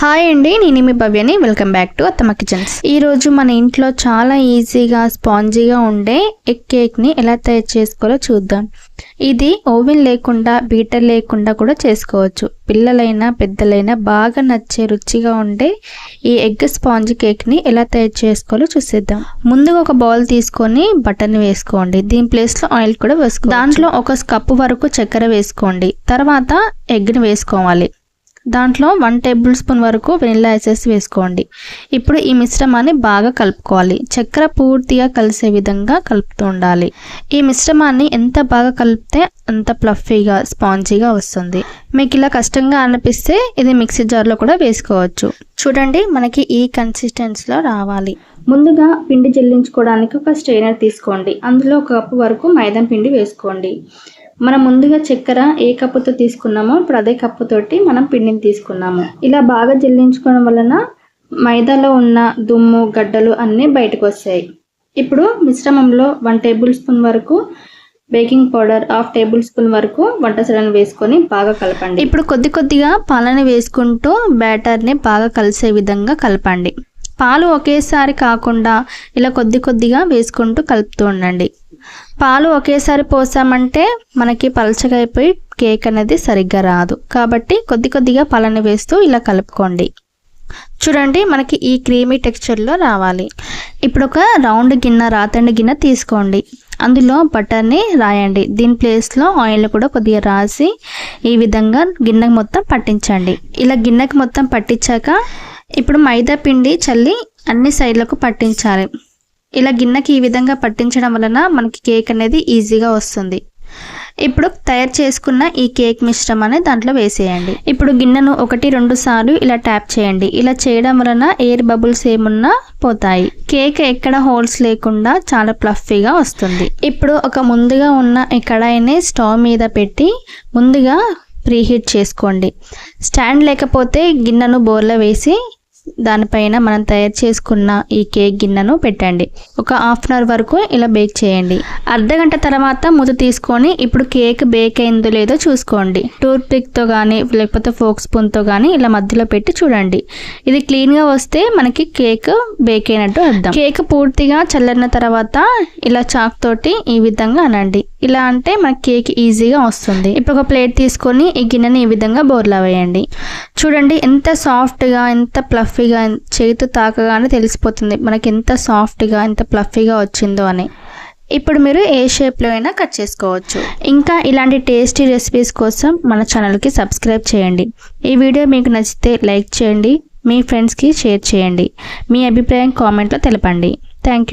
Hi అండి నేను మీ భవ్యని. Welcome back to Attamma kitchens ఈరోజు మన ఇంట్లో చాలా ఈజీగా స్పాంజీగా ఉండే ఎగ్ కేక్ని ఎలా తయారు చేసుకోవాలో చూద్దాం. ఇది ఓవెన్ లేకుండా బీటర్ లేకుండా కూడా చేసుకోవచ్చు. పిల్లలైనా పెద్దలైనా బాగా నచ్చే రుచిగా ఉండే ఈ ఎగ్ స్పాంజ్ కేక్ని ఎలా తయారు చేసుకోవాలో చూసేద్దాం. ముందుగా ఒక బౌల్ తీసుకొని బటర్ని వేసుకోండి. దీని ప్లేస్లో ఆయిల్ కూడా వేసుకోండి దాంట్లో ఒక కప్పు వరకు చక్కెర వేసుకోండి. తర్వాత ఎగ్ని వేసుకోవాలి. దాంట్లో వన్ టేబుల్ స్పూన్ వరకు వెనిలా ఎసెస్ వేసుకోండి. ఇప్పుడు ఈ మిశ్రమాన్ని బాగా కలుపుకోవాలి. చక్కెర పూర్తిగా కలిసే విధంగా కలుపుతూ ఉండాలి. ఈ మిశ్రమాన్ని ఎంత బాగా కలిపితే అంత ప్లఫీగా స్పాంజీగా వస్తుంది. మీకు ఇలా కష్టంగా అనిపిస్తే ఇది మిక్సీ జార్లో కూడా వేసుకోవచ్చు. చూడండి మనకి ఈ కన్సిస్టెన్సీలో రావాలి. ముందుగా పిండి జల్లించుకోవడానికి ఒక స్ట్రైనర్ తీసుకోండి. అందులో ఒక కప్పు వరకు మైదా పిండి వేసుకోండి. మనం ముందుగా చక్కెర ఏ కప్పుతో తీసుకున్నామో ఇప్పుడు అదే కప్పుతోటి మనం పిండిని తీసుకున్నాము. ఇలా బాగా జల్లించుకోవడం వలన మైదాలో ఉన్న దుమ్ము గడ్డలు అన్నీ బయటకు వస్తాయి. ఇప్పుడు మిశ్రమంలో వన్ టేబుల్ స్పూన్ వరకు baking powder half table spoon వరకు వంట సలను వేసుకొని బాగా కలపండి. ఇప్పుడు కొద్ది కొద్దిగా పాలని వేసుకుంటూ బ్యాటర్ని బాగా కలిసే విధంగా కలపండి. పాలు ఒకేసారి కాకుండా ఇలా కొద్ది కొద్దిగా వేసుకుంటూ కలుపుతూ ఉండండి. పాలు ఒకేసారి పోసామంటే మనకి పలచగా అయిపోయి కేక్ అనేది సరిగ్గా రాదు. కాబట్టి కొద్ది కొద్దిగా పాలని వేస్తూ ఇలా కలుపుకోండి. చూడండి మనకి ఈ క్రీమీ టెక్స్చర్లో రావాలి. ఇప్పుడు ఒక రౌండ్ గిన్నె రాతండి గిన్నె తీసుకోండి. అందులో బటర్ని రాయండి. దీని ప్లేస్లో ఆయిల్ కూడా కొద్దిగా రాసి ఈ విధంగా గిన్నెకి మొత్తం పట్టించండి. ఇలా గిన్నెకి మొత్తం పట్టించాక ఇప్పుడు మైదా పిండి చల్లి అన్ని సైడ్లకు పట్టించాలి. ఇలా గిన్నెకి ఈ విధంగా పట్టించడం వలన మనకి కేక్ అనేది ఈజీగా వస్తుంది. ఇప్పుడు తయారు చేసుకున్న ఈ కేక్ మిశ్రమాన్ని దాంట్లో వేసేయండి. ఇప్పుడు గిన్నెను ఒకటి రెండు సార్లు ఇలా ట్యాప్ చేయండి. ఇలా చేయడం వలన ఎయిర్ బబుల్స్ ఏమున్నా పోతాయి. కేక్ ఎక్కడ హోల్స్ లేకుండా చాలా ప్లఫీగా వస్తుంది. ఇప్పుడు ఒక ముందుగా ఉన్న ఎక్కడైనా కడాయిని స్టవ్ మీద పెట్టి ముందుగా ప్రీహీట్ చేసుకోండి. స్టాండ్ లేకపోతే గిన్నెను బోర్లో వేసి దానిపైన మనం తయారు చేసుకున్న ఈ కేక్ గిన్నెను పెట్టండి. ఒక హాఫ్ అన్ అవర్ వరకు ఇలా బేక్ చేయండి. అర్ధ గంట తర్వాత మూత తీసుకొని ఇప్పుడు కేక్ బేక్ అయిందో లేదో చూసుకోండి. టూత్ పిక్తో కానీ లేకపోతే ఫోక్ స్పూన్తో కానీ ఇలా మధ్యలో పెట్టి చూడండి. ఇది క్లీన్గా వస్తే మనకి కేక్ బేక్ అయినట్టు అర్థం. కేక్ పూర్తిగా చల్లారిన తర్వాత ఇలా చాక్ తోటి ఈ విధంగా అనండి. ఇలా అంటే మనకి కేక్ ఈజీగా వస్తుంది. ఇప్పుడు ఒక ప్లేట్ తీసుకొని ఈ గిన్నెని ఈ విధంగా బోర్లా వేయండి. చూడండి ఎంత సాఫ్ట్గా ఎంత ప్లఫ్ ప్లఫీగా చేతితో తాకగానే తెలిసిపోతుంది. మనకి ఎంత సాఫ్ట్గా ఎంత ప్లఫీగా వచ్చిందో అని. ఇప్పుడు మీరు ఏ షేప్లో అయినా కట్ చేసుకోవచ్చు. ఇంకా ఇలాంటి టేస్టీ రెసిపీస్ కోసం మన ఛానల్కి సబ్స్క్రైబ్ చేయండి. ఈ వీడియో మీకు నచ్చితే లైక్ చేయండి. మీ ఫ్రెండ్స్కి షేర్ చేయండి. మీ అభిప్రాయం కామెంట్లో తెలపండి. Thank you